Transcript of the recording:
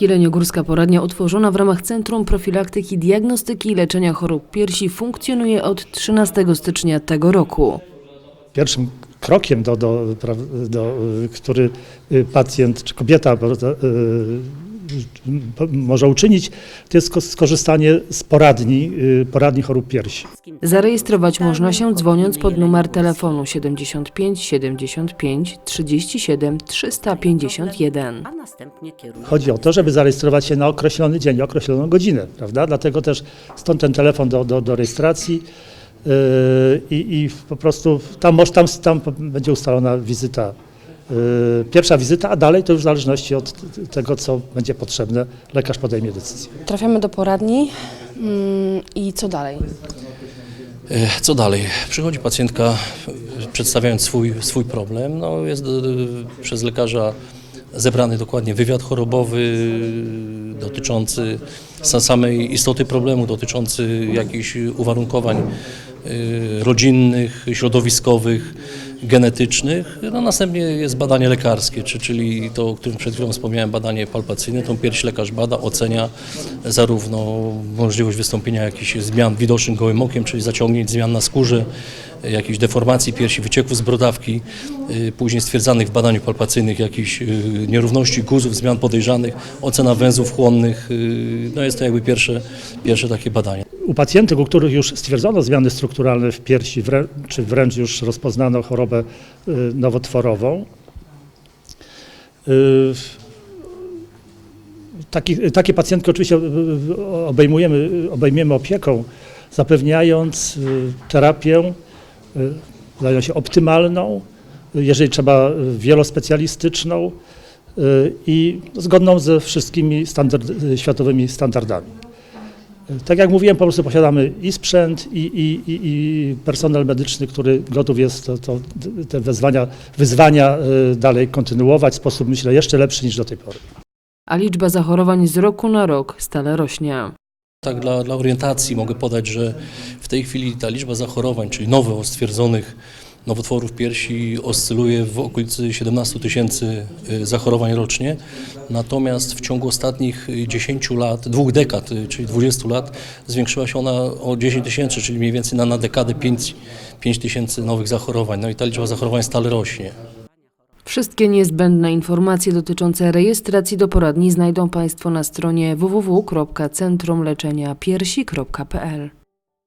Jeleniogórska Poradnia utworzona w ramach Centrum Profilaktyki, Diagnostyki i Leczenia Chorób Piersi funkcjonuje od 13 stycznia tego roku. Pierwszym krokiem, do, do, pra- do, y, który y, pacjent czy kobieta może uczynić, to jest sko- skorzystanie z poradni, y, poradni chorób piersi. Zarejestrować można się dzwoniąc pod numer telefonu 75 75 37 351. a następnie kieruje. Chodzi o to, żeby zarejestrować się na określony dzień, określoną godzinę, prawda? Dlatego też stąd ten telefon do, do, do rejestracji yy, i, i po prostu tam, tam, tam będzie ustalona wizyta. Yy, Pierwsza wizyta, a dalej to już w zależności od tego, co będzie potrzebne, lekarz podejmie decyzję. Trafiamy do poradni mm, i co dalej? E, Co dalej? Przychodzi pacjentka przedstawiając swój, swój problem. No, jest do, przez lekarza zebrany dokładnie wywiad chorobowy e, dotyczący sa- samej istoty problemu, dotyczący jakichś uwarunkowań rodzinnych, środowiskowych, genetycznych. No, następnie jest badanie lekarskie, czy, czyli to, o którym przed chwilą wspomniałem, badanie palpacyjne. Tą pierś lekarz bada, ocenia zarówno możliwość wystąpienia jakichś zmian widocznych gołym okiem, czyli zaciągnięć, zmian na skórze, jakichś deformacji piersi, wycieków z brodawki, y, później stwierdzanych w badaniu palpacyjnych jakichś y, nierówności guzów, zmian podejrzanych, ocena węzłów chłonnych. y, No jest to jakby pierwsze, pierwsze takie badanie. U pacjentów, u których już stwierdzono zmiany strukturalne w piersi, czy wręcz już rozpoznano chorobę y, nowotworową, y, Taki, takie pacjentki oczywiście y, obejmujemy, obejmiemy opieką, zapewniając terapię, wydaje się, optymalną, jeżeli trzeba wielospecjalistyczną i zgodną ze wszystkimi standard, światowymi standardami. Tak jak mówiłem, po prostu posiadamy i sprzęt, i, i, i, i personel medyczny, który gotów jest to, to, te wezwania, wyzwania y, dalej kontynuować w sposób, myślę, jeszcze lepszy niż do tej pory. A liczba zachorowań z roku na rok stale rośnie. Tak dla, dla orientacji mogę podać, że w tej chwili ta liczba zachorowań, czyli nowo stwierdzonych nowotworów piersi oscyluje w okolicy 17 tysięcy y, zachorowań rocznie. Natomiast w ciągu ostatnich y, 10 lat, dwóch dekad, y, czyli 20 lat, zwiększyła się ona o 10 tysięcy, czyli mniej więcej na, na dekadę 5, 5 tysięcy nowych zachorowań. No i ta liczba zachorowań stale rośnie. Wszystkie niezbędne informacje dotyczące rejestracji do poradni znajdą Państwo na stronie www.centrumleczeniapiersi.pl.